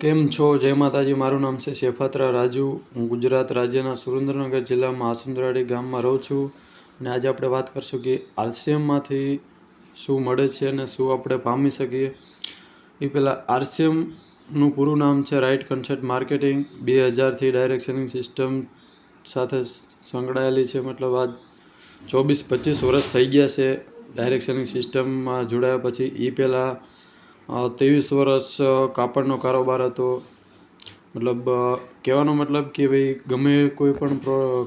કેમ છો? જય માતાજી, મારું નામ છે શેફાત્રા રાજુ. હું ગુજરાત રાજ્યના સુરેન્દ્રનગર જિલ્લામાં આસુંદરાળી ગામમાં રહું છું અને આજે આપણે વાત કરશું કે આરસીએમમાંથી શું મળે છે અને શું આપણે પામી શકીએ. એ પહેલાં આરસીએમનું પૂરું નામ છે રાઇટ કન્સેપ્ટ માર્કેટિંગ. બે હજારથી ડાયરેક્ટ સિસ્ટમ સાથે સંકળાયેલી છે. મતલબ આ ચોવીસ પચીસ વર્ષ થઈ ગયા છે ડાયરેક્ટ સિસ્ટમમાં જોડાયા પછી એ પહેલાં ત્રેવીસ વર્ષ કાપડનો કારોબાર હતો. મતલબ કહેવાનો મતલબ કે ભાઈ, ગમે કોઈ પણ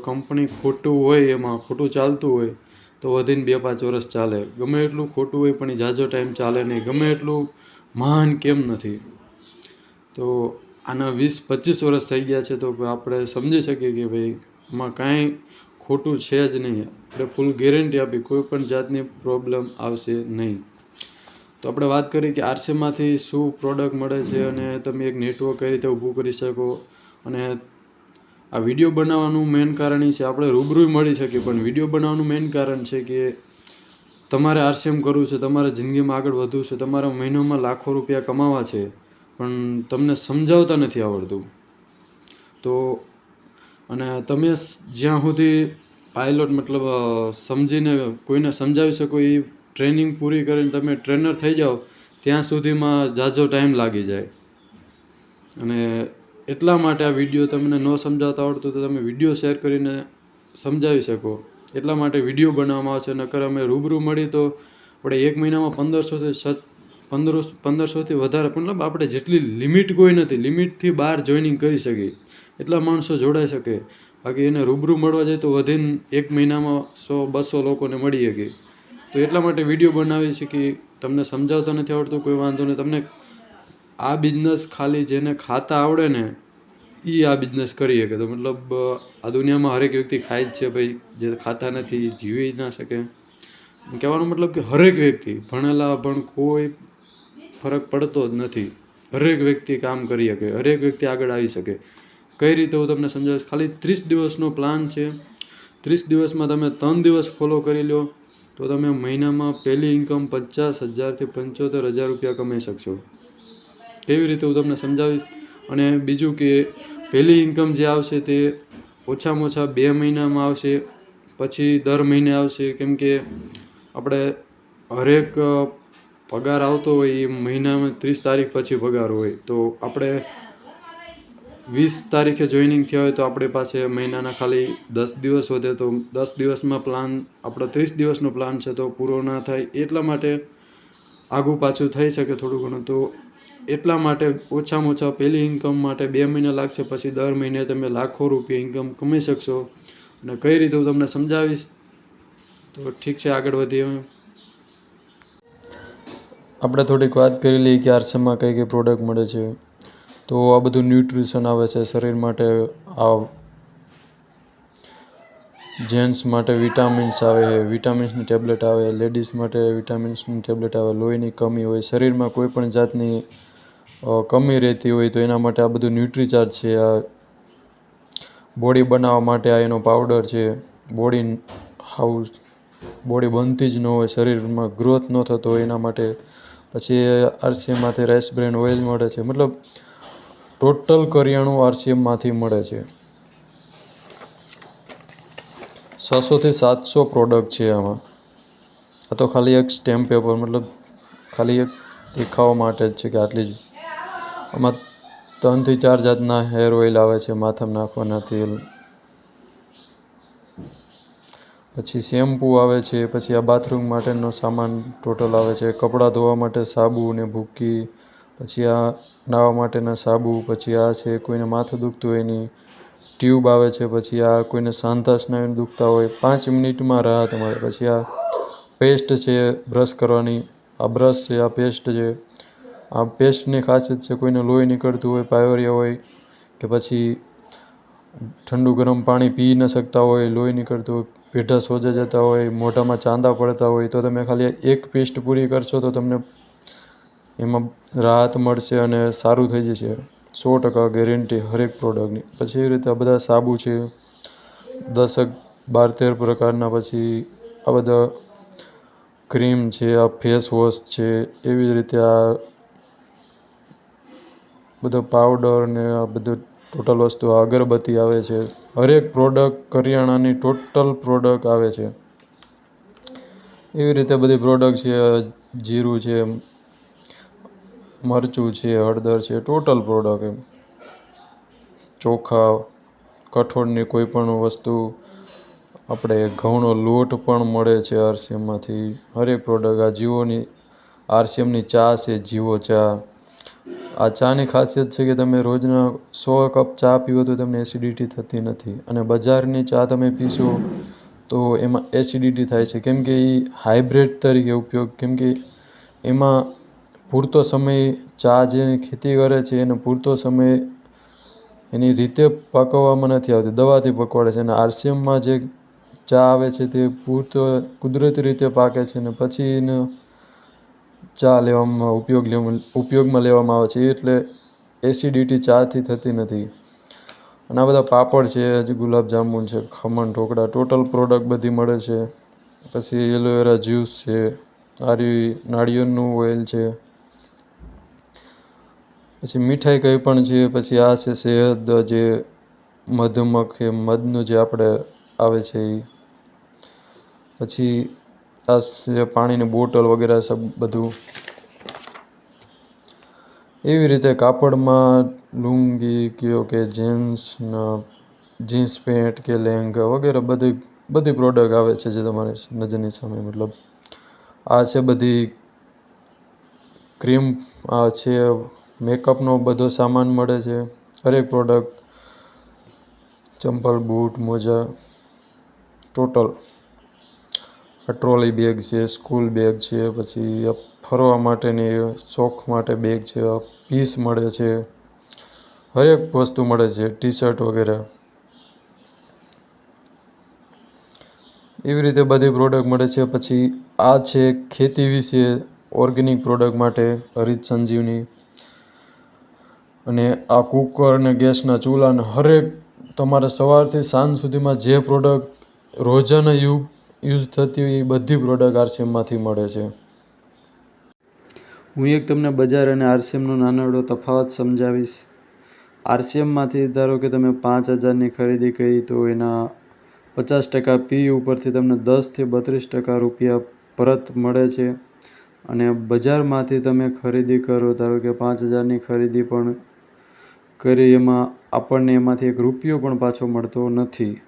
કંપની ખોટું હોય, એમાં ખોટું ચાલતું હોય, તો વધીને બે પાંચ વર્ષ ચાલે. ગમે એટલું ખોટું હોય, પણ ઝાઝો ટાઈમ ચાલે નહીં. ગમે એટલું મહાન કેમ નથી. તો આના વીસ, પચીસ વર્ષ થઈ ગયા છે, તો આપણે સમજી શકીએ કે ભાઈ એમાં કાંઈ ખોટું છે જ નહીં. આપણે ફૂલ ગેરંટી આપી, કોઈ પણ જાતની પ્રોબ્લેમ આવશે નહીં. તો આપણે વાત કરી કે આરસીમાંથી શું પ્રોડક્ટ મળે છે અને તમે એક નેટવર્ક કઈ રીતે ઊભું કરી શકો? અને આ વીડિયો બનાવવાનું મેઇન કારણ એ છે, આપણે રૂબરૂ મળી શકીએ, પણ વીડિયો બનાવવાનું મેઇન કારણ છે કે તમારે આરસીએમ કરવું છે, તમારે જિંદગીમાં આગળ વધવું છે, તમારા મહિનામાં લાખો રૂપિયા કમાવા છે, પણ તમને સમજાવતા નથી આવડતું. તો અને તમે જ્યાં સુધી પાયલોટ મતલબ સમજીને કોઈને સમજાવી શકો એ ટ્રેનિંગ પૂરી કરીને તમે ટ્રેનર થઈ જાઓ, ત્યાં સુધીમાં ઝાઝો ટાઈમ લાગી જાય. અને એટલા માટે આ વીડિયો તમને ન સમજાવતા આવડતું તો તમે વીડિયો શેર કરીને સમજાવી શકો. એટલા માટે વીડિયો બનાવવામાં આવશે, નકર અમે રૂબરૂ મળી તો આપણે એક મહિનામાં પંદરસોથી સત પંદર પંદરસોથી વધારે મતલબ આપણે જેટલી લિમિટ કોઈ નથી, લિમિટથી બહાર જોઈનિંગ કરી શકીએ. એટલા માણસો જોડાઈ શકે. બાકી એને રૂબરૂ મળવા જાય તો વધીને એક મહિનામાં સો, બસો લોકોને મળી શકે. તો એટલા માટે વીડિયો બનાવી છે કે તમને સમજાવતા નથી આવડતું, કોઈ વાંધો નહીં. તમને આ બિઝનેસ ખાલી જેને ખાતા આવડે ને એ આ બિઝનેસ કરી શકે તો મતલબ આ દુનિયામાં હરેક વ્યક્તિ ખાય જ છે ભાઈ, જે ખાતા નથી એ જીવી ના શકે. કહેવાનો મતલબ કે હરેક વ્યક્તિ, ભણેલા પણ કોઈ ફરક પડતો જ નથી. હરેક વ્યક્તિ કામ કરી શકે, હરેક વ્યક્તિ આગળ આવી શકે. કઈ રીતે હું તમને સમજાવીશ? ખાલી ત્રીસ દિવસનો પ્લાન છે. ત્રીસ દિવસમાં તમે ત્રણ દિવસ ફોલો કરી લો. તો તમે મહિનામાં પહેલી ઇન્કમ પચાસ હજારથી પંચોતેર હજાર રૂપિયા કમાઈ શકશો. કેવી રીતે હું તમને સમજાવીશ? અને બીજું કે પહેલી ઇન્કમ જે આવશે તે ઓછામાં ઓછા બે મહિનામાં આવશે, પછી દર મહિને આવશે. કેમ કે આપણે હરેક પગાર આવતો હોય એ મહિનામાં ત્રીસ તારીખ પછી પગાર હોય. તો આપણે વીસ તારીખે જોઈનિંગ થયા હોય તો આપણી પાસે મહિનાના ખાલી દસ દિવસ વધે તો દસ દિવસમાં પ્લાન આપણો ત્રીસ દિવસનો પ્લાન છે તો પૂરો ના થાય એટલા માટે આગું પાછું થઈ શકે થોડું ઘણું. તો એટલા માટે ઓછામાં ઓછા પહેલી ઇન્કમ માટે બે મહિના લાગશે, પછી દર મહિને તમે લાખો રૂપિયા ઇન્કમ કમાઈ શકશો. અને કઈ રીતે હું તમને સમજાવીશ? તો ઠીક છે, આગળ વધીએ આપણે થોડીક વાત કરી લઈએ કે આરસેમાં કઈ કઈ પ્રોડક્ટ મળે છે. તો આ બધું ન્યુટ્રિશન આવે છે શરીર માટે, આ જેન્ટ્સ માટે વિટામિન્સ આવે વિટામિન્સની ટેબ્લેટ આવે લેડીઝ માટે વિટામિન્સની ટેબ્લેટ આવે, લોહીની કમી હોય, શરીરમાં કોઈ પણ જાતની કમી રહેતી હોય તો એના માટે આ બધું ન્યુટ્રીચાર્જ છે, આ બોડી બનાવવા માટે આ એનો પાવડર છે બોડી હાઉસ બોડી બનતી જ ન હોય, શરીરમાં ગ્રોથ ન થતો હોય એના માટે. પછી આરસીએમાંથી રાઈસ બ્રેન ઓઇલ મળે છે, મતલબ ટોટલ કરિયાણું આરસીએમમાંથી મળે છે. છસોથી સાતસો પ્રોડક્ટ છે આમાં. આ તો ખાલી એક સ્ટેમ્પ પેપર મતલબ ખાલી એક દેખાવા માટે જ છે કે આટલી જ. આમાં ત્રણથી ચાર જાતના હેર ઓઇલ આવે છે, માથામાં નાખવાના તેલ. પછી શેમ્પૂ આવે છે, પછી આ બાથરૂમ માટેનો સામાન ટોટલ આવે છે. કપડાં ધોવા માટે સાબુ ને ભૂકી પછી આ નાહવા માટેના સાબુ, પછી આ છે કોઈને માથું દુખતું હોય એની ટ્યુબ આવે છે, પછી આ કોઈને સાંધા સ્નાયુ દુખતા હોય, પાંચ મિનિટમાં રાહત મળે પછી આ પેસ્ટ છે બ્રશ કરવાની. આ બ્રશ છે, આ પેસ્ટ છે. આ પેસ્ટની ખાસિયત છે કોઈને લોહી નીકળતું હોય પાયોરિયા હોય, કે પછી ઠંડુ ગરમ પાણી પી ન શકતા હોય, લોહી નીકળતું હોય, પેઢા સોજા જતા હોય, મોઢામાં ચાંદા પડતા હોય, તો તમે ખાલી એક પેસ્ટ પૂરી કરશો તો તમને એમાં રાહત મળશે અને સારું થઈ જશે. સો ટકા ગેરંટી હરેક પ્રોડક્ટની પછી એવી રીતે આ બધા સાબુ છે, દસક, બાર તેર પ્રકારના પછી આ બધા ક્રીમ છે, આ ફેસ વોશ છે, એવી રીતે આ બધો પાવડર ને આ બધું ટોટલ વસ્તુ અગરબત્તી આવે છે. હરેક પ્રોડક્ટ કરિયાણાની ટોટલ પ્રોડક્ટ આવે છે. એવી રીતે બધી પ્રોડક્ટ છે, જીરું છે મરચું છે, હળદર છે, ટોટલ પ્રોડક્ટ એમ. ચોખા, કઠોળની કોઈ પણ વસ્તુ, આપણે ઘઉંનો લોટ પણ મળે છે આરસીએમમાંથી. હરેક પ્રોડક્ટ આ જીઓની આરસીએમની ચા છે, જીવો ચા. આ ચાની ખાસિયત છે કે તમે રોજના સો કપ ચા પીવો તો તમને એસિડિટી થતી નથી. અને બજારની ચા તમે પીશો તો એમાં એસિડિટી થાય છે. કેમ કે એ હાઇબ્રિડ તરીકે ઉપયોગ, કેમ કે એમાં પૂરતો સમય ચા જેની ખેતી કરે છે, એને પૂરતો સમય એની રીતે પકવવામાં નથી આવતી. દવાથી પકવાડે છે અને આરસીએમમાં જે ચા આવે છે તે પૂરતો કુદરતી રીતે પાકે છે ને પછી એને ચા લેવામાં ઉપયોગ ઉપયોગમાં લેવામાં આવે છે. એટલે એસિડિટી ચાથી થતી નથી. અને આ બધા પાપડ છે હજી ગુલાબજાંબુ છે, ખમણ, ઢોકળા, ટોટલ પ્રોડક્ટ બધી મળે છે. પછી એલોવેરા જ્યુસ છે, આરી નાળિયેરનું ઓઇલ છે. પછી મીઠાઈ કંઈ પણ છે પછી આ છે શહેદ જે મધમખ, એ મધનું જે આપણે આવે છે એ પછી આ છે પાણીની બોટલ વગેરે સબ બધું. એવી રીતે કાપડમાં લુંગી કયો કે જીન્સના જીન્સ પેન્ટ કે લહેંગા વગેરે બધી બધી પ્રોડક્ટ આવે છે જે તમારી નજરની સામે મતલબ. આ છે બધી ક્રીમ આ છે મેકઅપનો બધો સામાન મળે છે. હરેક પ્રોડક્ટ ચંપલ, બૂટ, મોજા ટોટલ ટ્રોલી બેગ છે સ્કૂલ બેગ છે, પછી ફરવા માટેની શોખ માટે બેગ છે પીસ મળે છે. હરેક વસ્તુ મળે છે ટી શર્ટ વગેરે. એવી રીતે બધી પ્રોડક્ટ મળે છે. પછી આ છે ખેતી વિશે ઓર્ગેનિક પ્રોડક્ટ માટે, હરિત સંજીવની. અને આ કુકર અને ગેસના ચૂલા ને હરેક તમારે સવારથી સાંજ સુધીમાં જે પ્રોડક્ટ રોજાના યુગ, યુઝ થતી હોય એ બધી પ્રોડક્ટ આરસીએમમાંથી મળે છે. હું એક તમને બજાર અને આરસીએમનો નાનકડો તફાવત સમજાવીશ. આરસીએમમાંથી ધારો કે તમે પાંચ હજારની ખરીદી કરી તો એના પચાસ ટકા પી ઉપરથી તમને દસથી બત્રીસ ટકા રૂપિયા પરત મળે છે. અને બજારમાંથી તમે ખરીદી કરો, ધારો કે પાંચ હજારની ખરીદી પણ કરી એમાં આપણને એમાંથી એક રૂપિયો પણ પાછો મળતો નથી.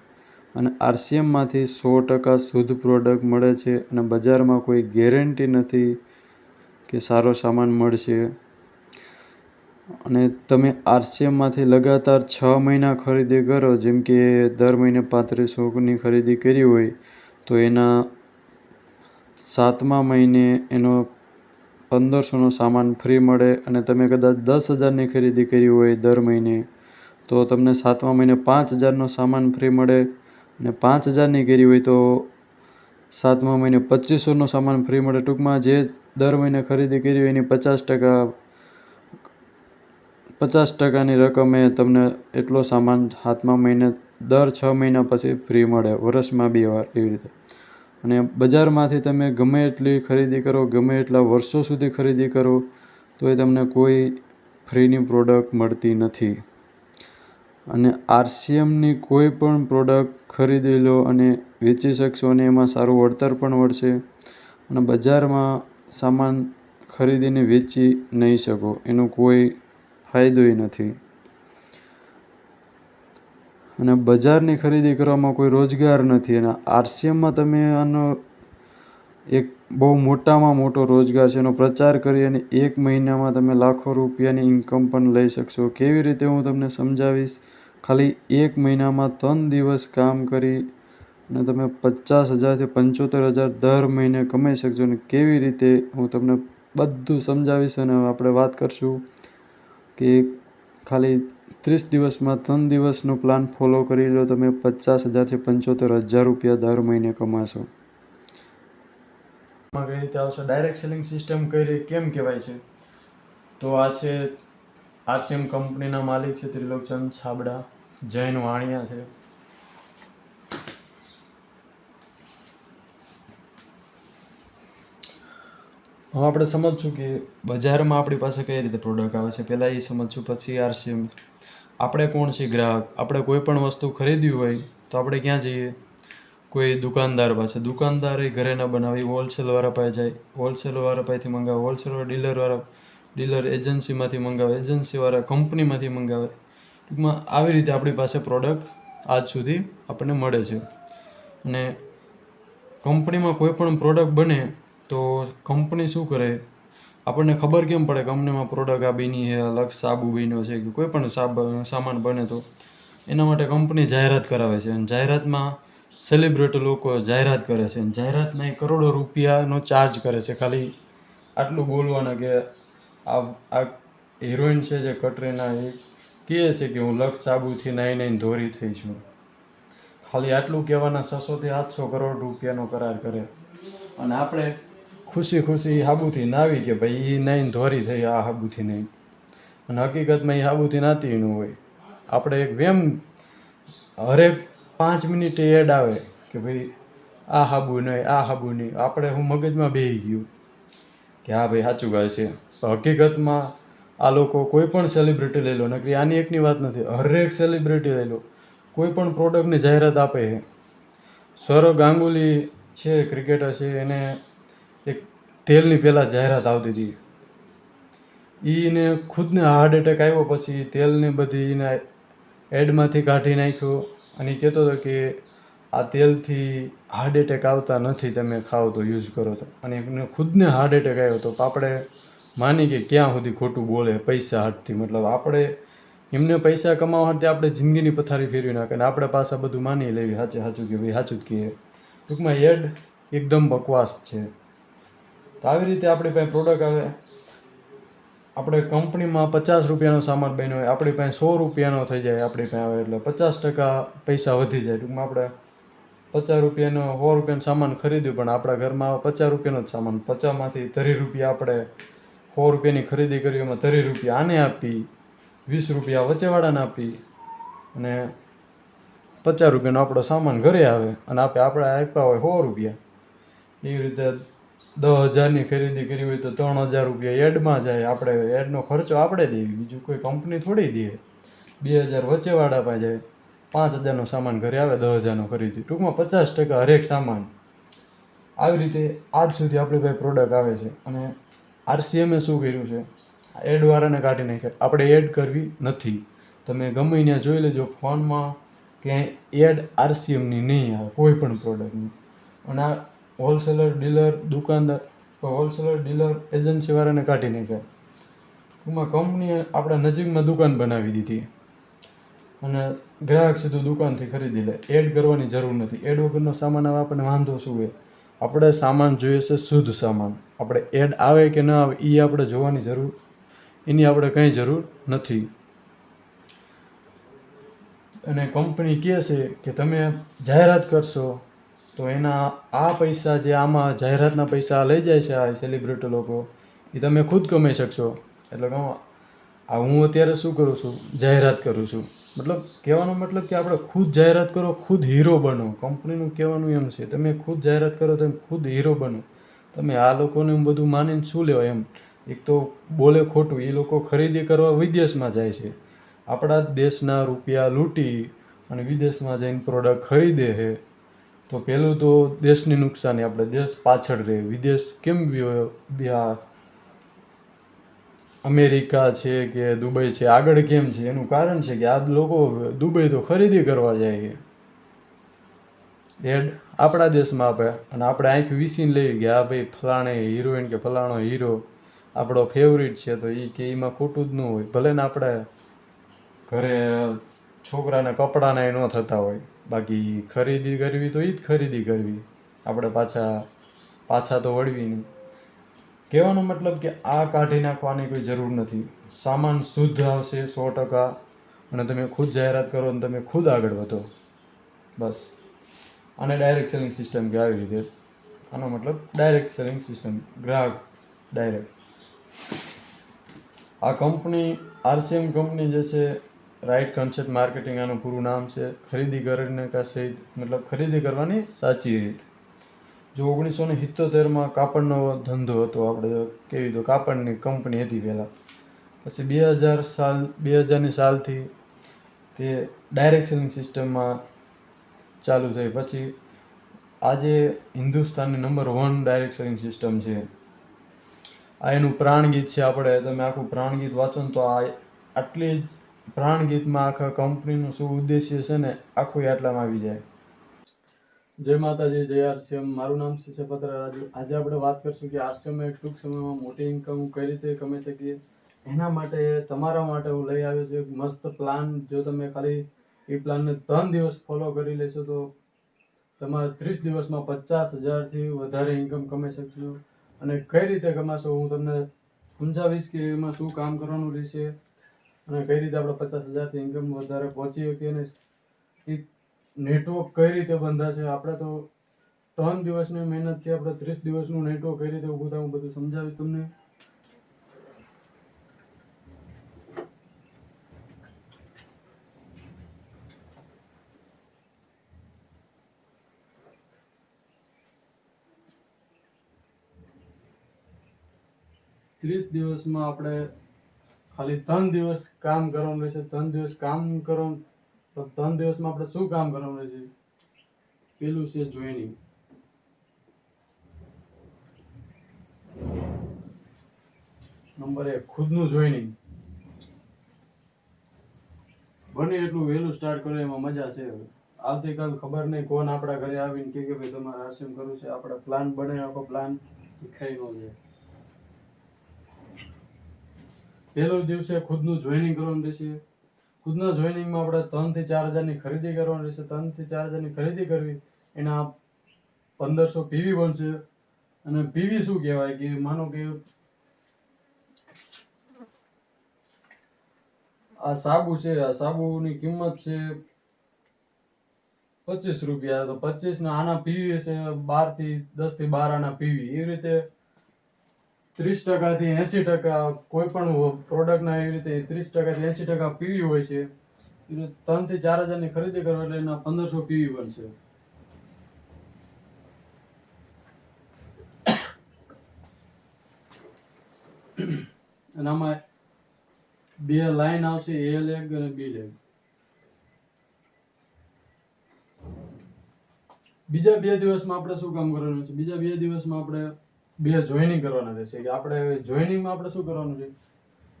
અને આરસીએમમાંથી સો ટકા શુદ્ધ પ્રોડક્ટ મળે છે અને બજારમાં કોઈ ગેરંટી નથી કે સારો સામાન મળશે. અને તમે આરસીએમમાંથી લગાતાર છ મહિના ખરીદી કરો, જેમ કે દર મહિને પાંત્રીસોની ખરીદી કરી હોય, તો એના સાતમા મહિને એનો પંદરસોનો સામાન ફ્રી મળે અને તમે કદાચ દસ હજારની ખરીદી કરી હોય દર મહિને, તો તમને સાતમા મહિને પાંચ હજારનો સામાન ફ્રી મળે અને પાંચ હજારની કરી હોય તો સાતમા મહિને પચીસોનો સામાન ફ્રી મળે. ટૂંકમાં જે દર મહિને ખરીદી કરી હોય એની પચાસ ટકા, પચાસ ટકાની રકમે તમને એટલો સામાન સાતમા મહિને, દર છ મહિના પછી ફ્રી મળે, વર્ષમાં બે વાર એવી રીતે. અને બજારમાંથી તમે ગમે એટલી ખરીદી કરો, ગમે એટલા વર્ષો સુધી ખરીદી કરો, તોય તમને કોઈ ફ્રીની પ્રોડક્ટ મળતી નથી. અને આરસીએમની કોઈ પણ પ્રોડક્ટ ખરીદી લો અને વેચી શકશો અને એમાં સારું વળતર પણ મળશે અને બજારમાં સામાન ખરીદીને વેચી નહીં શકો, એનો કોઈ ફાયદોય નથી. અને બજારની ખરીદી કરવામાં કોઈ રોજગાર નથી. અને આરસીએમમાં તમે આનો એક બહુ મોટામાં મોટો રોજગાર છે, એનો પ્રચાર કરી અને એક મહિનામાં તમે લાખો રૂપિયાની ઇન્કમ પણ લઈ શકશો. કેવી રીતે હું તમને સમજાવીશ? ખાલી એક મહિનામાં ત્રણ દિવસ કામ કરી અને તમે પચાસ હજારથી પંચોતેર હજાર દર મહિને કમાઈ શકશો. અને કેવી રીતે હું તમને બધું સમજાવીશ અને આપણે વાત કરશું કે ખાલી ત્રીસ દિવસમાં ત્રણ દિવસનો પ્લાન ફોલો કરી લો. તમે પચાસ હજારથી પંચોતેર હજાર રૂપિયા દર મહિને કમાશો. કઈ રીતે આવશે? ડાયરેક્ટ સેલિંગ સિસ્ટમ કઈ કેમ કહેવાય છે? તો આ છે આરસીએમ કંપનીના માલિક છે ત્રિલોકચંદ છાબડા. જૈન વાણિયા છે. હવે આપણે સમજશું કે બજારમાં આપણી પાસે કઈ રીતે પ્રોડક્ટ આવે છે. પહેલાં એ સમજશું, પછી આરસીએમ આપણે કોણ છીએ ગ્રાહક? આપણે કોઈ પણ વસ્તુ ખરીદવી હોય તો આપણે ક્યાં જઈએ? કોઈ દુકાનદાર પાસે. દુકાનદાર ઘરે ન બનાવી હોલસેલવાળા પાસે જાય. હોલસેલવાળા પાસેથી મંગાવે હોલસેલવાળા ડીલરવાળા ડીલર એજન્સીમાંથી મંગાવે એજન્સીવાળા કંપનીમાંથી મંગાવે. ટૂંકમાં આવી રીતે આપણી પાસે પ્રોડક્ટ આજ સુધી આપણને મળે છે. અને કંપનીમાં કોઈ પણ પ્રોડક્ટ બને તો કંપની શું કરે? આપણને ખબર કેમ પડે કંપનીમાં પ્રોડક્ટ આ બની છે, અલગ સાબુ બન્યો છે, કે કોઈ પણ સાબ, સામાન બને તો એના માટે કંપની જાહેરાત કરાવે છે. અને જાહેરાતમાં સેલિબ્રિટી લોકો જાહેરાત કરે છે. અને જાહેરાતમાં એ કરોડો રૂપિયાનો ચાર્જ કરે છે. ખાલી આટલું બોલવાના કે આ આ હિરોઈન છે જે કટરીના એ કહે છે કે હું લક્ષ સાબુથી નાઈ નાઈને ધોરી થઈ છું. ખાલી આટલું કહેવાના છસોથી આઠસો કરોડ રૂપિયાનો કરાર કરે. અને આપણે ખુશી ખુશી હાબુથી નાવી કે ભાઈ એ નાઈને ધોરી થઈ આ હાબુથી નહીં અને હકીકતમાં એ હાબુથી નાતી ન હોય. આપણે એક વેમ હરેક પાંચ મિનિટે એડ આવે કે ભાઈ આ હાબુ નહીં આ હાબુ નહીં આપણે હું મગજમાં બેહી ગયું કે હા ભાઈ સાચું કહે છે. હકીકતમાં આ લોકો કોઈ પણ સેલિબ્રિટી લઈ લો, નકરી આની એકની વાત નથી. હરેક સેલિબ્રિટી લઈ લો. કોઈ પણ પ્રોડક્ટની જાહેરાત આપે છે. સૌરવ ગાંગુલી છે ક્રિકેટર છે, એને એક તેલની પહેલાં જાહેરાત આવતી હતી. એને ખુદને હાર્ટ એટેક આવ્યો પછી તેલને બધી એને એડમાંથી કાઢી નાખ્યો. અને કહેતો હતો કે આ તેલથી હાર્ટ એટેક આવતા નથી, તમે ખાઓ તો યુઝ કરો તો. અને એને ખુદને હાર્ટ એટેક આવ્યો તો આપણે માની કે ક્યાં સુધી ખોટું બોલે પૈસા હાથથી. મતલબ આપણે એમને પૈસા કમાવા માટે આપણે જિંદગીની પથારી ફેરવી નાખે અને આપણે પાછા બધું માની લેવી. સાચે સાચું કે ભાઈ સાચું જ કહીએ. ટૂંકમાં એડ એકદમ બકવાસ છે. તો આવી રીતે આપણી પાસે પ્રોડક્ટ આવે. આપણે કંપનીમાં પચાસ રૂપિયાનો સામાન બન્યો હોય, આપણી પાસે સો રૂપિયાનો થઈ જાય, આપણી પાસે આવે એટલે પચાસ ટકા પૈસા વધી જાય. ટૂંકમાં આપણે પચાસ રૂપિયાનો, સો રૂપિયાનો સામાન ખરીદ્યું, પણ આપણા ઘરમાં પચાસ રૂપિયાનો જ સામાન. પચાસમાંથી ત્રીસ રૂપિયા આપણે સો રૂપિયાની ખરીદી કરી, એમાં ત્રીસ રૂપિયા આને આપી, વીસ રૂપિયા વચ્ચેવાળાને આપી અને પચાસ રૂપિયાનો આપણો સામાન ઘરે આવે અને આપણે આપણે આપ્યા હોય સો રૂપિયા. એવી રીતે દસ હજારની ખરીદી કરી હોય તો ત્રણ હજાર રૂપિયા એડમાં જાય. આપણે એડનો ખર્ચો આપણે દઈએ, બીજું કોઈ કંપની થોડી દે. બે હજાર વચ્ચેવાળા પાસે જાય. પાંચ હજારનો સામાન ઘરે આવે દસ હજારનો ખરીદી. ટૂંકમાં પચાસ ટકા હરેક સામાન. આવી રીતે આજ સુધી આપણી પાસે પ્રોડક્ટ આવે છે. અને આરસીએમે શું કર્યું છે? એડવાળાને કાઢી નાખ્યા. આપણે એડ કરવી નથી. તમે ગમે ત્યાં જોઈ લેજો ફોનમાં ક્યાંય એડ આરસીએમની નહીં આવે, કોઈ પણ પ્રોડક્ટની અને આ હોલસેલર ડીલર દુકાનદાર હોલસેલર ડીલર એજન્સીવાળાને કાઢી નાખ્યા ટૂંકમાં કંપનીએ આપણા નજીકમાં દુકાન બનાવી દીધી. અને ગ્રાહક સીધું દુકાનથી ખરીદી લે. એડ કરવાની જરૂર નથી. એડ વગરનો સામાન આવે, આપણને વાંધો શું હોય? આપણે સામાન જોઈએ છે શુદ્ધ સામાન. આપણે એડ આવે કે ન આવે એ આપણે જોવાની જરૂર, એની આપણે કંઈ જરૂર નથી. અને કંપની કહે છે કે તમે જાહેરાત કરશો તો એના આ પૈસા જે આમાં જાહેરાતના પૈસા લઈ જાય છે આ સેલિબ્રિટી લોકો, એ તમે ખુદ કમાઈ શકશો. એટલે કહું, આ હું અત્યારે શું કરું છું? જાહેરાત કરું છું. મતલબ કહેવાનો મતલબ કે આપણે ખુદ જાહેરાત કરો, ખુદ હીરો બનો. કંપનીનું કહેવાનું એમ છે, તમે ખુદ જાહેરાત કરો તો ખુદ હીરો બનો. તમે આ લોકોને એમ બધું માનીને શું લેવાય એમ? એક તો બોલે ખોટું, એ લોકો ખરીદી કરવા વિદેશમાં જાય છે. આપણા દેશના રૂપિયા લૂંટી અને વિદેશમાં જઈને પ્રોડક્ટ ખરીદે છે. તો પહેલું તો દેશની નુકસાની, આપણે દેશ પાછળ રહે. વિદેશ કેમ અમેરિકા છે કે દુબઈ છે, આગળ કેમ છે? એનું કારણ છે કે આ લોકો દુબઈ તો ખરીદી કરવા જાય છે. એડ, આપણા દેશમાં આપે, અને આપણે આંખ વીસીને લઈએ કે આ ભાઈ ફલાણે હિરોઈન કે ફલાણો હીરો, આપણો ફેવરિટ છે, તો એ કે એમાં ખોટું જ ન હોય. ભલે ને આપણે ઘરે છોકરાને કપડાના ન થતા હોય. બાકી ખરીદી કરવી તો એ જ ખરીદી કરવી. આપણે પાછા પાછા તો વળવી નહીં કહેવાનો મતલબ કે આ કાઢી નાખવાની કોઈ જરૂર નથી. સામાન શુદ્ધ આવશે સો ટકા અને તમે ખુદ જાહેરાત કરો અને તમે ખુદ આગળ વધો. બસ. આને ડાયરેક્ટ સેલિંગ સિસ્ટમ કે આવી રીતે. આનો મતલબ ડાયરેક્ટ સેલિંગ સિસ્ટમ ગ્રાહક ડાયરેક્ટ આ કંપની આરસીએમ કંપની જે છે રાઇટ કન્સેપ્ટ માર્કેટિંગ આનું પૂરું નામ છે. ખરીદી કરીને કા સહિત, મતલબ ખરીદી કરવાની સાચી રીત. જો ઓગણીસો ને સિત્તોતેરમાં કાપડનો ધંધો હતો આપણે, કેવી તો કાપડની કંપની હતી પહેલાં. પછી બે હજાર સાલ, બે હજારની સાલથી તે ડાયરેક્ટ સેલિંગ સિસ્ટમમાં ચાલુ થઈ. પછી આજે હિન્દુસ્તાનની number one direct selling system છે. આ એનું પ્રાણગીત છે આપણે. તમે આખું પ્રાણગીત વાંચો ને તો આ આટલી જ પ્રાણગીતમાં આખા કંપનીનું શું ઉદ્દેશ્ય છે ને, આખું આટલામાં આવી જાય. જય માતાજી, જય આરસીએમ. મારું નામ છે પત્ર રાજુ. આજે આપણે વાત કરીશું કે આરસીએમમાં એક ટૂંક સમયમાં મોટી ઇન્કમ કઈ રીતે કમાઈ શકીએ. એના માટે, તમારા માટે હું લઈ આવ્યો છું એક મસ્ત પ્લાન જો તમે ખાલી એ પ્લાનને ત્રણ દિવસ ફોલો કરી લેશો તો તમારે ત્રીસ દિવસમાં પચાસ હજારથી વધારે ઇન્કમ કમાઈ શકશો. અને કઈ રીતે કમાશો હું તમને સમજાવીશ કે એમાં શું કામ કરવાનું રહેશે. અને કઈ રીતે આપણે પચાસ હજારથી ઇન્કમ વધારે પહોંચી શકીએ અને એ નેટવર્ક કઈ રીતે બંધાશે? આપણે તો ત્રણ દિવસની મહેનતથી આપણે ત્રીસ દિવસનું નેટવર્ક કઈ રીતે ઊભું થાય, હું બધું સમજાવીશ તમને. ત્રીસ દિવસમાં આપણે ખાલી ત્રણ દિવસ કામ કરવાનું રહેશે ત્રણ દિવસ કામ કરવાનું, તો ત્રણ દિવસમાં આપણે શું કામ કરવાનું રહેશે પેલું છે જોઈનિંગ. નંબર એક, ખુદનું જોઈનિંગ. બને એટલું વહેલું સ્ટાર્ટ કરો, એમાં મજા છે. આવતીકાલ ખબર નહીં કોણ આપણા ઘરે આવીને કે કે ભાઈ તમારે આશ્રમ કરવું છે, આપણા પ્લાન બને, આખો પ્લાન ખાઈ ન જાય. પહેલો દિવસે ખુદનું જોઈનિંગ કરવાનું રહેશે. ખુદના જોઈનિંગમાં આપણે ત્રણથી ચાર હજારની ખરીદી કરવાની રહેશે. ત્રણથી ચાર હજારની ખરીદી કરવી, એના પંદરસો પીવી બનશે. અને પીવી શું કહેવાય કે માનો કે આ સાબુ છે, આ સાબુની કિંમત છે પચીસ રૂપિયા. તો પચીસ ના આના પીવી છે બારથી દસથી બાર આના પીવી. એવી રીતે ત્રીસ ટકાથી એંસી ટકા કોઈ પણ પ્રોડક્ટના એવી રીતે ત્રીસ ટકાથી એંસી ટકા પીવી હોય છે એ રીતે ત્રણથી ચાર હજારની ખરીદી કરો એટલે એના પંદરસો પીવી બનશે અને આમાં બે લાઈન આવશે, એ લેગ અને બી લેગ. બીજા બે દિવસમાં આપણે શું કામ કરવાનું છે? બીજા બે દિવસમાં આપણે બે જોઈનિંગ કરવાના રહેશે. કે આપણે જોઈનિંગમાં આપણે શું કરવાનું છે?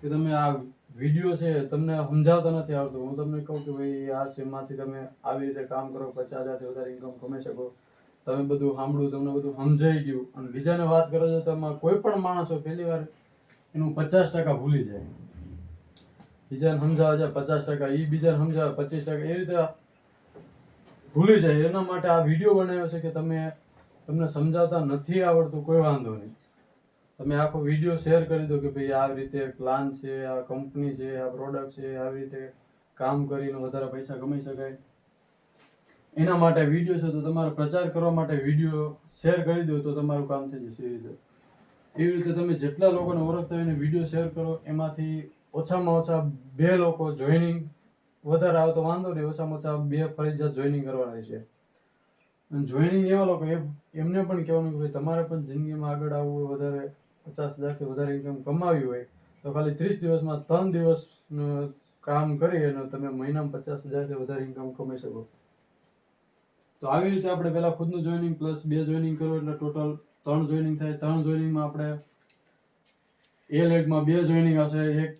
કે તમે આ વીડિયો છે, તમને સમજાવતા નથી આવતું. હું તમને કહું કે ભાઈ, આ સીમમાંથી તમે આવી રીતે કામ કરો, પચાસ હજારથી વધારે ઇન્કમ કમાઈ શકો. તમે બધું સાંભળ્યું, તમને બધું સમજાઈ ગયું. અને બીજાને વાત કરો છો તમે કોઈ પણ માણસો પહેલી વાર એનું પચાસ ટકા ભૂલી જાય. બીજાને સમજાવે છે પચાસ ટકા. એ બીજાને સમજાવે પચીસ ટકા. એ રીતે ભૂલી જાય. એના માટે આ વીડિયો બનાવ્યો છે કે તમે તમને સમજાતા નથી આવડતું, કોઈ વાંધો નહીં. તમે આખો વીડિયો શેર કરી દો કે ભાઈ આ રીતે પ્લાન છે, આ કંપની છે, આ પ્રોડક્ટ છે, આવી રીતે કામ કરીને વધારે પૈસા કમાઈ શકાય. એના માટે વીડિયો છે, તો તમારે પ્રચાર કરવા માટે વીડિયો શેર કરી દો, તો તમારું કામ થઈ જશે એવી રીતે. એવી રીતે તમે જેટલા લોકોને ઓળખતા હોય એને વીડિયો શેર કરો, એમાંથી ઓછામાં ઓછા બે લોકો જોઈનિંગ વધારે આવે તો વાંધો નહીં, ઓછામાં ઓછા બે ફરજિયાત જોઈનિંગ કરવાના રહેશે અને જોઈનિંગ એવા લોકો એ એમને પણ કહેવાનું કે ભાઈ, તમારે પણ જિંદગીમાં આગળ આવવું હોય, વધારે પચાસ હજારથી વધારે ઇન્કમ કમાવી હોય, તો ખાલી ત્રીસ દિવસમાં ત્રણ દિવસનું કામ કરી અને તમે મહિનામાં પચાસ હજારથી વધારે ઇન્કમ કમાઈ શકો. તો આવી રીતે આપણે પહેલાં ખુદનું જોઈનિંગ પ્લસ બે જોઈનિંગ કરો એટલે ટોટલ ત્રણ જોઈનિંગ થાય. ત્રણ જોઈનિંગમાં આપણે એ લેગમાં બે જોઈનિંગ આવશે, એક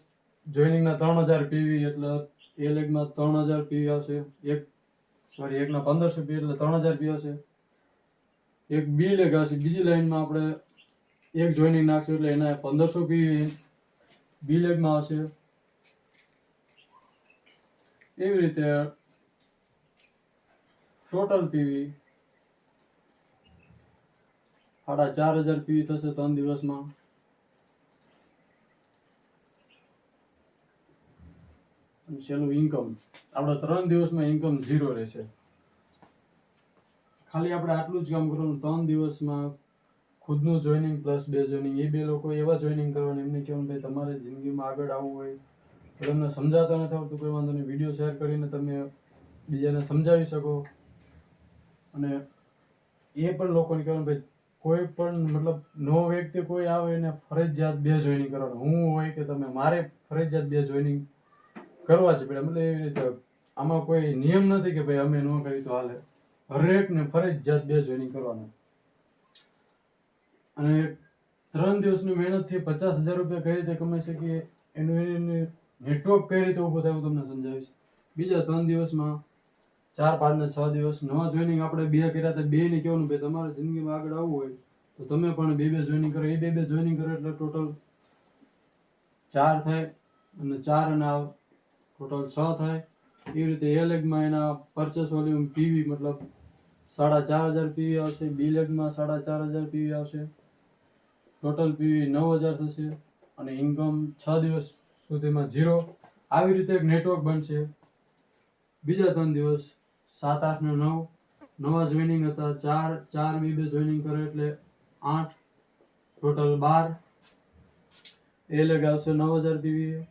જોઈનિંગના ત્રણ હજાર પીવી એટલે એ લેગમાં ત્રણ હજાર પીવી આવશે, એક સોરી એકના પંદરસો પી એટલે ત્રણ હજાર પી છે એક બી લેગ આવશે બીજી લાઈનમાં આપણે એક જોઈનિંગ નાખશું એટલે એના પંદરસો પી બી લેગમાં આવશે એવી રીતે ટોટલ પીવી સાડા ચાર હજાર પીવી થશે ત્રણ દિવસમાં અને છેલ્લું ઇન્કમ આપણા ત્રણ દિવસમાં ઇન્કમ ઝીરો રહેશે. ખાલી આપણે આટલું જ કામ કરવાનું, ત્રણ દિવસમાં ખુદનું જોઈનિંગ પ્લસ બે જોઈનિંગ એ બે લોકો એવા જોઈનિંગ કરવાના, એમને કહેવાનું ભાઈ, તમારે જિંદગીમાં આગળ આવવું હોય, તમને સમજાતા નથી આવતું, કોઈ વાંધો નહીં વીડિયો શેર કરીને તમે બીજાને સમજાવી શકો. અને એ પણ લોકોને કહેવાનું, ભાઈ, કોઈ પણ મતલબ નવો વ્યક્તિ કોઈ આવે એને ફરજિયાત બે જોઈનિંગ કરવાનું. હું હોય કે તમે, મારે ફરજિયાત બે જોઈનિંગ કરવા છે પડે એટલે એવી રીતે આમાં કોઈ નિયમ નથી કે ભાઈ અમે ન કરી તો હાલે. હરેકને ફરજિયાત બે જોઈનિંગ કરવાના. અને ત્રણ દિવસની મહેનતથી પચાસ હજાર રૂપિયા કઈ રીતે કમાઈ શકીએ, એનું એનું નેટવર્ક કઈ રીતે ઊભું થાય હું તમને સમજાવીશ. બીજા ત્રણ દિવસમાં, ચાર, પાંચ ને છ દિવસ નવા જોઈનિંગ આપણે બે કર્યા તો બે ને કહેવાનું, ભાઈ, તમારે જિંદગીમાં આગળ આવવું હોય તો તમે પણ બે બે જોઈનિંગ કરો. એ બે બે જોઈનિંગ કરો એટલે ટોટલ ચાર થાય અને ચાર અને આ ટોટલ છ થાય. એવી રીતે એ લેગમાં એના પરચેસ વોલ્યુમ પીવી મતલબ સાડા ચાર હજાર પીવી આવશે. બી લેગમાં સાડા ચાર હજાર પીવી આવશે. ટોટલ પીવી નવ હજાર થશે અને ઇન્કમ છ દિવસ સુધીમાં ઝીરો આવી રીતે એક નેટવર્ક બનશે. બીજા ત્રણ દિવસ સાત, આઠ ને નવ. નવા જોઈનિંગ હતા. ચાર ચાર બી બે જોઈનિંગ કરે એટલે આઠ. ટોટલ બાર. એ લગાવશે નવ હજાર પીવી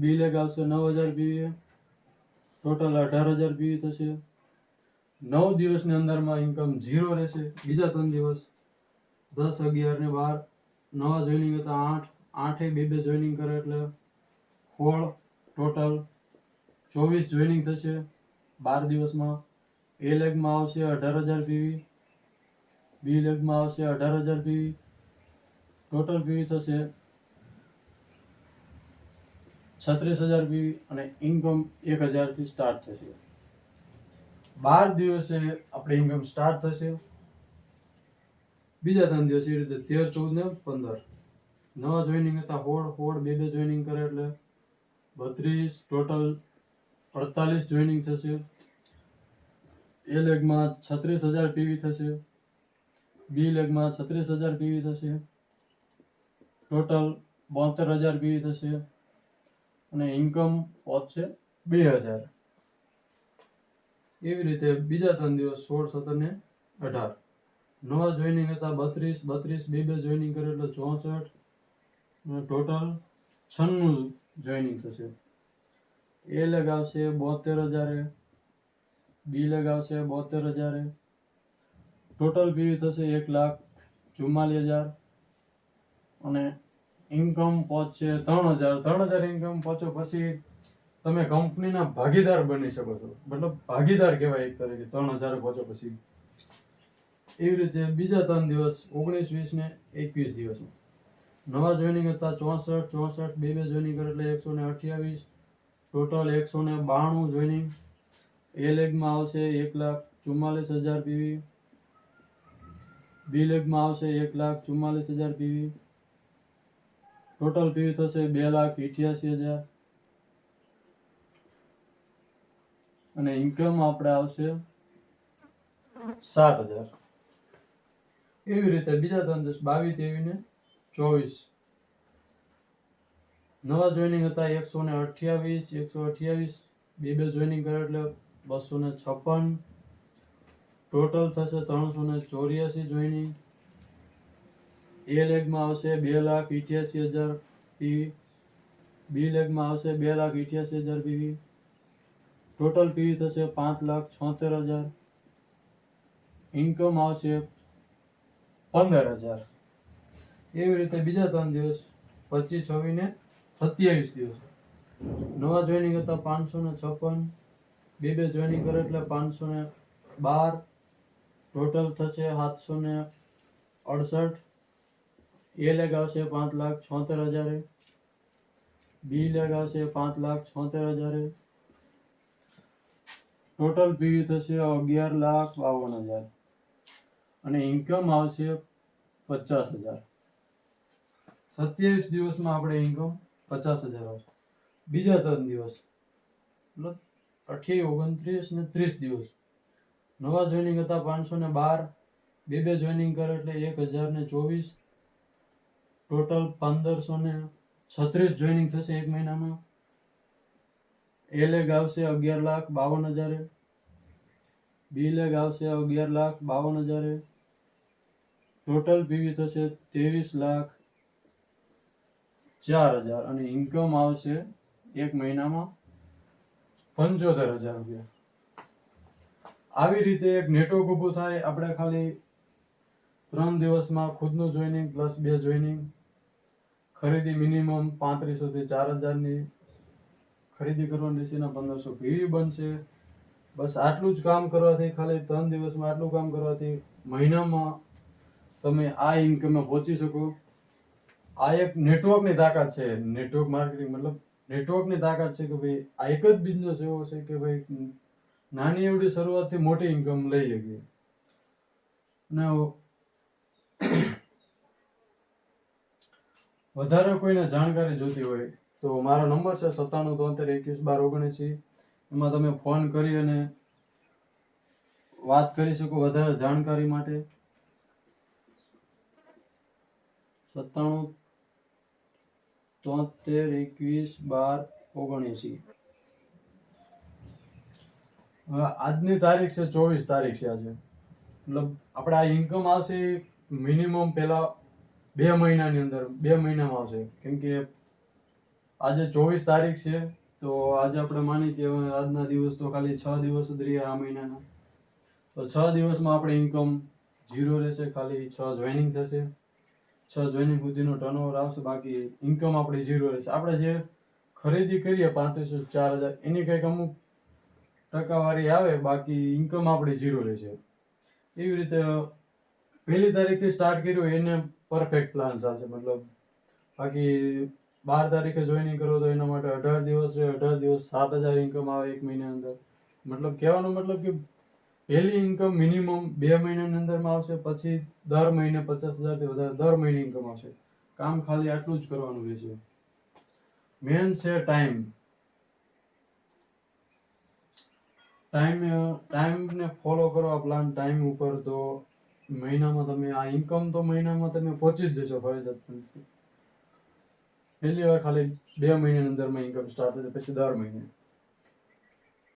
બી લેગ આવશે નવ હજાર પીવી ટોટલ અઢાર હજાર પીવી થશે. નવ દિવસની અંદરમાં ઇન્કમ ઝીરો રહેશે. બીજા ત્રણ દિવસ દસ, અગિયાર ને બાર. નવા જોઈનિંગ હતા આઠ. આઠે બે બે જોઈનિંગ કરે એટલે સોળ ટોટલ ચોવીસ જોઈનિંગ થશે બાર દિવસમાં. એ લેગમાં આવશે અઢાર હજાર પીવી બી લેગમાં આવશે અઢાર હજાર પીવી ટોટલ પીવી થશે છત્રીસ હજાર પીવી અને ઇન્કમ એક હજારથી સ્ટાર્ટ થશે. બાર દિવસે આપણે ઇન્કમ સ્ટાર્ટ થશે. બીજા ત્રણ દિવસ એ રીતે તેર, ચૌદ ને પંદર. નવા જોઈનિંગ હતા હોડ હોડ બે બે જોઈનિંગ કરે એટલે બત્રીસ ટોટલ અડતાલીસ જોઈનિંગ થશે. એ લેગમાં છત્રીસ હજાર પીવી થશે. બી લેગમાં છત્રીસ હજાર પીવી થશે. ટોટલ બોતેર હજાર પીવી થશે. અને ઇન્કમ પહોંચશે બે હજાર. એવી રીતે બીજા ત્રણ દિવસ, સોળ, સત્તર ને અઢાર. નવા જોઈનિંગ હતા બત્રીસ બત્રીસ, બે બે જોઈનિંગ કરે એટલે ચોસઠ. ટોટલ છન્નું જોઈનિંગ થશે. એ લગાવશે બોતેર હજારે. બી લગાવશે બોતેર હજારે. ટોટલ પીવી થશે એક લાખ ચુમ્માલીસ હજાર. અને ઇન્કમ પહોંચશે ત્રણ હજાર ત્રણ હજાર ઇન્કમ પહોંચો પછી તમે કંપનીના ભાગીદાર બની શકો છો. મતલબ ભાગીદાર કહેવાય એક તરીકે, ત્રણ હજાર પહોંચો પછી. એવી રીતે બીજા ત્રણ દિવસ, ઓગણીસ, વીસ ને એકવીસ દિવસમાં. નવા જોઈનિંગ હતા, ચોસઠ ચોસઠ, બે બે જોઈનિંગ કરે એટલે એકસો ને અઠ્યાવીસ. ટોટલ એકસો ને બાણું જોઈનિંગ એ લેગમાં આવશે એક લાખ ચુમ્માલીસ હજાર પીવી. બી લેગમાં આવશે એક લાખ ચુમ્માલીસ હજાર પીવી. ટોટલ પીવી થશે બે લાખ અઠ્યાસી હજાર. અને ઇન્કમ આપણે આવશે સાત હજાર. એવી રીતે બીજા ત્રણ બાવીસ, ત્રેવીસ ને ચોવીસ. નવા જોઈનિંગ હતા એકસો ને અઠ્યાવીસ, એકસો અઠ્યાવીસ. બે બે જોઈનિંગ કરે એટલે બસો ને છપ્પન. ટોટલ થશે ત્રણસો ને ચોર્યાસી જોઈનિંગ એ લેગમાં આવશે બે લાખ ઇઠ્યાસી હજાર પીવી બી લેગમાં આવશે બે લાખ ઇઠ્યાસી હજાર પીવી ટોટલ પીવી થશે પાંચ લાખ છોતેર હજાર. ઇન્કમ આવશે પંદર હજાર. એવી રીતે બીજા ત્રણ દિવસ, પચીસ, છવ્વીસ ને સત્યાવીસ દિવસ. નવા જોઈનિંગ હતા પાંચસો ને છપ્પન. બે બે જોઈનિંગ કરે એટલે પાંચસો ને બાર. ટોટલ થશે સાતસો ને અડસઠ. એ લેગ આવશે પાંચ લાખ છોતેર હજારે. બી લેગ આવશે પાંચ લાખ છોતેર હજારે. ટોટલ પીવી થશે અગિયાર લાખ બાવન હજાર. અને ઇન્કમ આવશે પચાસ હજાર. સત્યાવીસ દિવસમાં આપણે ઇન્કમ પચાસ હજાર આવશે. બીજા ત્રણ દિવસ, મતલબ અઠ્યાવીસ, ઓગણત્રીસ ને ત્રીસ દિવસ. નવા જોઈનિંગ હતા પાંચસો ને બાર, બે બે જોઈનિંગ કરે એટલે એક હજાર ને ચોવીસ ટોટલ પંદરસો ને છત્રીસ જોઈનિંગ થશે એક મહિનામાં. એ લેગ આવશે અગિયાર લાખ બાવન હજારે. બી લેગ આવશે અગિયાર લાખ બાવન હજારે. ટોટલ પીવી થશે ત્રેવીસ લાખ ચાર હજાર અને ઇન્કમ આવશે એક મહિનામાં પંચોતેર હજાર રૂપિયા. આવી રીતે એક નેટવર્ક ઊભું થાય, આપણે ખાલી ત્રણ દિવસમાં ખુદનું જોઈનિંગ પ્લસ બે જોઈનિંગ. ખરીદી મિનિમમ પાંત્રીસોથી ચાર હજારની ખરીદી કરવાની છે પંદરસો પીવી બનશે. બસ આટલું જ કામ કરવાથી ખાલી ત્રણ દિવસમાં આટલું કામ કરવાથી મહિનામાં તમે આ ઇન્કમે પહોંચી શકો. આ એક નેટવર્કની તાકાત છે. નેટવર્ક માર્કેટિંગ મતલબ નેટવર્કની તાકાત છે કે ભાઈ આ એક જ બિઝનેસ એવો છે કે ભાઈ નાની એવડી શરૂઆતથી મોટી ઇન્કમ લઈ શકીએ અને વધારે કોઈને જાણકારી જોતી હોય તો મારો નંબર છે સત્તાણું તોતેર એકવીસ બાર, ઓગણસી. એમાં તમે ફોન કરી અને વાત કરી શકો વધારે જાણકારી માટે. સત્તાણું તોતેર એકવીસ બાર ઓગણએંસી હવે આજની તારીખ છે ચોવીસ તારીખ છે આજે. મતલબ આપણે આ ઇન્કમ આવશે મિનિમમ પહેલા બે મહિનાની અંદર, બે મહિનામાં આવશે. કેમ કે આજે ચોવીસ તારીખ છે, તો આજે આપણે માની કે આજના દિવસ તો ખાલી છ દિવસ જ રહ્યા આ મહિનાના. તો છ દિવસમાં આપણે ઇન્કમ ઝીરો રહેશે, ખાલી છ જોઈનિંગ થશે. છ જોઈનિંગ સુધીનો ટર્નઓવર આવશે, બાકી ઇન્કમ આપણી ઝીરો રહેશે. આપણે જે ખરીદી કરીએ પાંત્રીસો ચાર હજાર, એની કંઈક અમુક ટકાવારી આવે, બાકી ઇન્કમ આપણી ઝીરો રહેશે. એવી રીતે પહેલી તારીખથી સ્ટાર્ટ કર્યું, એને પરફેક્ટ પ્લાન ચાલશે મતલબ બાકી બાર તારીખે જોઈનિંગ કરો તો એના માટે અઢાર દિવસ છે અઢાર દિવસ સાત હજાર ઇન્કમ આવે એક મહિના અંદર. મતલબ કહેવાનો મતલબ કે પહેલી ઇન્કમ મિનિમમ બે મહિનાની અંદરમાં આવશે, પછી દર મહિને પચાસ હજારથી વધારે દર મહિને ઇન્કમ આવશે. કામ ખાલી આટલું જ કરવાનું રહેશે. મેન છે ટાઈમ ટાઈમ ટાઈમને ફોલો કરો આ પ્લાન ટાઈમ ઉપર તો મહિનામાં તમે આ ઇન્કમ તો મહિનામાં તમે પહોંચી જ જશો ફરજિયાત પહેલી વાર ખાલી બે મહિનાની અંદરમાં ઇન્કમ સ્ટાર્ટ થશે, પછી દર મહિને.